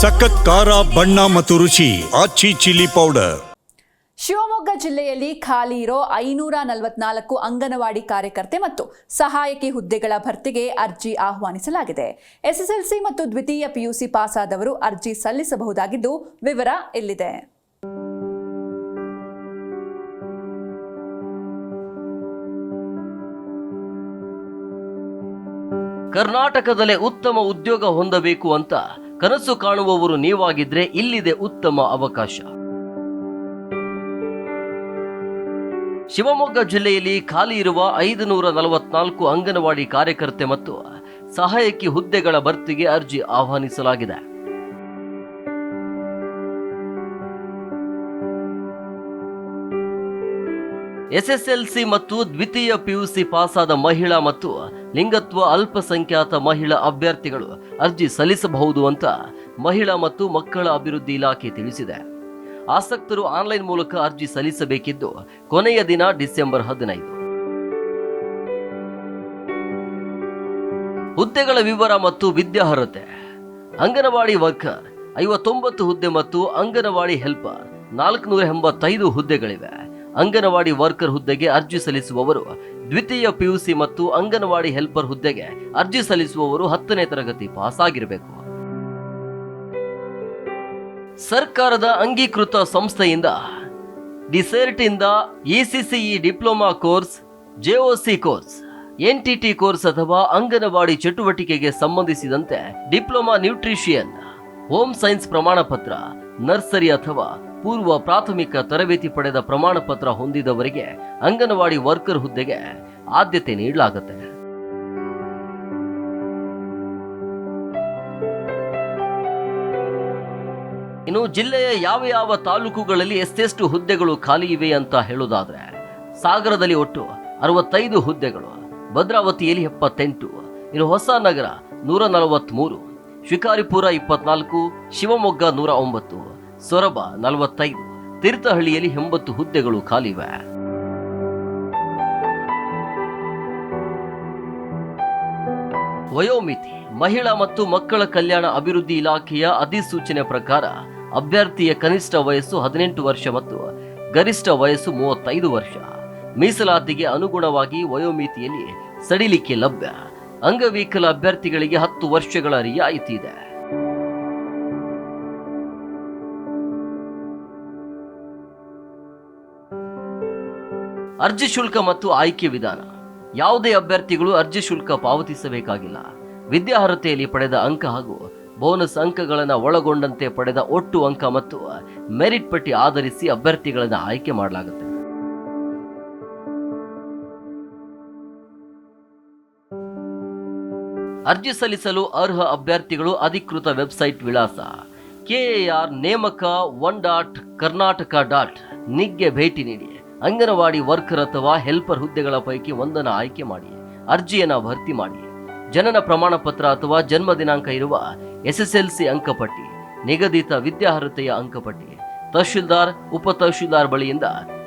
ಸಖತ್ ಖಾರ ಬಣ್ಣ ಮತ್ತು ರುಚಿ ಆಚಿ ಚಿಲ್ಲಿ ಪೌಡರ್. ಶಿವಮೊಗ್ಗ ಜಿಲ್ಲೆಯಲ್ಲಿ ಖಾಲಿ ಇರೋ ಐನೂರ ನಲವತ್ನಾಲ್ಕು ಅಂಗನವಾಡಿ ಕಾರ್ಯಕರ್ತೆ ಮತ್ತು ಸಹಾಯಕಿ ಹುದ್ದೆಗಳ ಭರ್ತಿಗೆ ಅರ್ಜಿ ಆಹ್ವಾನಿಸಲಾಗಿದೆ. ಎಸ್ಎಸ್ಎಲ್ಸಿ ಮತ್ತು ದ್ವಿತೀಯ ಪಿಯುಸಿ ಪಾಸ್ ಆದವರು ಅರ್ಜಿ ಸಲ್ಲಿಸಬಹುದಾಗಿದ್ದು ವಿವರ ಇಲ್ಲಿದೆ. ಕರ್ನಾಟಕದಲ್ಲೇ ಉತ್ತಮ ಉದ್ಯೋಗ ಹೊಂದಬೇಕು ಅಂತ ಕನಸು ಕಾಣುವವರು ನೀವಾಗಿದ್ರೆ ಇಲ್ಲಿದೆ ಉತ್ತಮ ಅವಕಾಶ. ಶಿವಮೊಗ್ಗ ಜಿಲ್ಲೆಯಲ್ಲಿ ಖಾಲಿ ಇರುವ ಐದು ನೂರ ನಲವತ್ನಾಲ್ಕು ಅಂಗನವಾಡಿ ಕಾರ್ಯಕರ್ತೆ ಮತ್ತು ಸಹಾಯಕಿ ಹುದ್ದೆಗಳ ಭರ್ತಿಗೆ ಅರ್ಜಿ ಆಹ್ವಾನಿಸಲಾಗಿದೆ. ಎಸ್ಎಸ್ಎಲ್ಸಿ ಮತ್ತು ದ್ವಿತೀಯ ಪಿಯುಸಿ ಪಾಸಾದ ಮಹಿಳಾ ಮತ್ತು ಲಿಂಗತ್ವ ಅಲ್ಪಸಂಖ್ಯಾತ ಮಹಿಳಾ ಅಭ್ಯರ್ಥಿಗಳು ಅರ್ಜಿ ಸಲ್ಲಿಸಬಹುದು ಅಂತ ಮಹಿಳಾ ಮತ್ತು ಮಕ್ಕಳ ಅಭಿವೃದ್ಧಿ ಇಲಾಖೆ ತಿಳಿಸಿದೆ. ಆಸಕ್ತರು ಆನ್ಲೈನ್ ಮೂಲಕ ಅರ್ಜಿ ಸಲ್ಲಿಸಬೇಕಿದ್ದು ಕೊನೆಯ ದಿನ ಡಿಸೆಂಬರ್ ಹದಿನೈದು. ಹುದ್ದೆಗಳ ವಿವರ ಮತ್ತು ವಿದ್ಯಾರ್ಹತೆ. ಅಂಗನವಾಡಿ ವರ್ಕರ್, ಐವತ್ತೊಂಬತ್ತು ಹುದ್ದೆ ಮತ್ತು ಅಂಗನವಾಡಿ ಹೆಲ್ಪರ್, ನಾಲ್ಕುನೂರ ಎಂಬತ್ತೈದು ಹುದ್ದೆಗಳಿವೆ. ಅಂಗನವಾಡಿ ವರ್ಕರ್ ಹುದ್ದೆಗೆ ಅರ್ಜಿ ಸಲ್ಲಿಸುವವರು, ದ್ವಿತೀಯ ಪಿಯುಸಿ ಮತ್ತು ಅಂಗನವಾಡಿ ಹೆಲ್ಪರ್ ಹುದ್ದೆಗೆ ಅರ್ಜಿ ಸಲ್ಲಿಸುವವರು ಹತ್ತನೇ ತರಗತಿ ಪಾಸ್ ಆಗಿರಬೇಕು ಸರ್ಕಾರದ ಅಂಗೀಕೃತ ಸಂಸ್ಥೆಯಿಂದ ಡಿಸೆರ್ಟ್ ಇಂದ ECCE diploma course JOC course NTT course ಅಥವಾ ಅಂಗನವಾಡಿ ಚಟುವಟಿಕೆಗೆ ಸಂಬಂಧಿಸಿದಂತೆ ಡಿಪ್ಲೊಮಾ ನ್ಯೂಟ್ರಿಷಿಯನ್, ಹೋಮ್ ಸೈನ್ಸ್ ಪ್ರಮಾಣ ಪತ್ರ ನರ್ಸರಿ ಅಥವಾ ಪೂರ್ವ ಪ್ರಾಥಮಿಕ ತರಬೇತಿ ಪಡೆದ ಪ್ರಮಾಣ ಪತ್ರ ಹೊಂದಿದವರಿಗೆ ಅಂಗನವಾಡಿ ವರ್ಕರ್ ಹುದ್ದೆಗೆ ಆದ್ಯತೆ ನೀಡಲಾಗುತ್ತೆ. ಇನ್ನು ಜಿಲ್ಲೆಯ ಯಾವ ಯಾವ ತಾಲೂಕುಗಳಲ್ಲಿ ಎಷ್ಟೆಷ್ಟು ಹುದ್ದೆಗಳು ಖಾಲಿ ಇವೆ ಅಂತ ಹೇಳೋದಾದ್ರೆ ಸಾಗರದಲ್ಲಿ ಒಟ್ಟು ಅರವತ್ತೈದು ಹುದ್ದೆಗಳು, ಭದ್ರಾವತಿಯಲ್ಲಿ ಎಪ್ಪತ್ತೆಂಟು, ಇನ್ನು ಹೊಸನಗರ ನೂರ ನಲವತ್ಮೂರು, ಶಿಕಾರಿಪುರ ಇಪ್ಪತ್ನಾಲ್ಕು, ಶಿವಮೊಗ್ಗ ನೂರ ಒಂಬತ್ತು ಸೊರಬ ನಲವತ್ತೈದು. ತೀರ್ಥಹಳ್ಳಿಯಲ್ಲಿ ಎಂಬತ್ತು ಹುದ್ದೆಗಳು ಖಾಲಿವೆ. ವಯೋಮಿತಿ, ಮಹಿಳಾ ಮತ್ತು ಮಕ್ಕಳ ಕಲ್ಯಾಣ ಅಭಿವೃದ್ಧಿ ಇಲಾಖೆಯ ಅಧಿಸೂಚನೆ ಪ್ರಕಾರ ಅಭ್ಯರ್ಥಿಯ ಕನಿಷ್ಠ ವಯಸ್ಸು ಹದಿನೆಂಟು ವರ್ಷ ಮತ್ತು ಗರಿಷ್ಠ ವಯಸ್ಸು ಮೂವತ್ತೈದು ವರ್ಷ. ಮೀಸಲಾತಿಗೆ ಅನುಗುಣವಾಗಿ ವಯೋಮಿತಿಯಲ್ಲಿ ಸಡಿಲಿಕೆ ಲಭ್ಯ. ಅಂಗವಿಕಲ ಅಭ್ಯರ್ಥಿಗಳಿಗೆ ಹತ್ತು ವರ್ಷಗಳ ರಿಯಾಯಿತಿ ಇದೆ. ಅರ್ಜಿ ಶುಲ್ಕ ಮತ್ತು ಆಯ್ಕೆ ವಿಧಾನ. ಯಾವುದೇ ಅಭ್ಯರ್ಥಿಗಳು ಅರ್ಜಿ ಶುಲ್ಕ ಪಾವತಿಸಬೇಕಾಗಿಲ್ಲ. ವಿದ್ಯಾರ್ಹತೆಯಲ್ಲಿ ಪಡೆದ ಅಂಕ ಹಾಗೂ ಬೋನಸ್ ಅಂಕಗಳನ್ನು ಒಳಗೊಂಡಂತೆ ಪಡೆದ ಒಟ್ಟು ಅಂಕ ಮತ್ತು ಮೆರಿಟ್ ಪಟ್ಟಿ ಆಧರಿಸಿ ಅಭ್ಯರ್ಥಿಗಳನ್ನು ಆಯ್ಕೆ ಮಾಡಲಾಗುತ್ತೆ. ಅರ್ಜಿ ಸಲ್ಲಿಸಲು ಅರ್ಹ ಅಭ್ಯರ್ಥಿಗಳು ಅಧಿಕೃತ ವೆಬ್ಸೈಟ್ ವಿಳಾಸ ಕೆಎಆರ್ ನೇಮಕ ಒನ್ ಡಾಟ್ ಕರ್ನಾಟಕ ಡಾಟ್ ನಿಗ್ಗೆ ಭೇಟಿ ನೀಡಿ. ಅಂಗನವಾಡಿ ವರ್ಕರ್ ಅಥವಾ ಹೆಲ್ಪರ್ ಹುದ್ದೆಗಳ ಪೈಕಿ ಒಂದನ್ನು ಆಯ್ಕೆ ಮಾಡಿ ಅರ್ಜಿಯನ್ನು ಭರ್ತಿ ಮಾಡಿ ಜನನ ಪ್ರಮಾಣ ಪತ್ರ ಅಥವಾ ಜನ್ಮ ದಿನಾಂಕ ಇರುವ ಎಸ್ಎಸ್ಎಲ್ಸಿ ಅಂಕಪಟ್ಟಿ ನಿಗದಿತ ವಿದ್ಯಾರ್ಹತೆಯ ಅಂಕಪಟ್ಟಿ ತಹಶೀಲ್ದಾರ್ ಉಪ ತಹಶೀಲ್ದಾರ್ ಬಳಿಯಿಂದ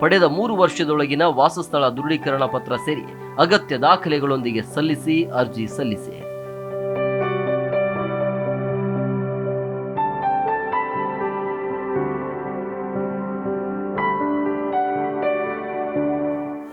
ಪಡೆದ ಮೂರು ವರ್ಷದೊಳಗಿನ ವಾಸಸ್ಥಳ ದೃಢೀಕರಣ ಪತ್ರ ಸೇರಿ ಅಗತ್ಯ ದಾಖಲೆಗಳೊಂದಿಗೆ ಸಲ್ಲಿಸಿ ಅರ್ಜಿ ಸಲ್ಲಿಸಿ.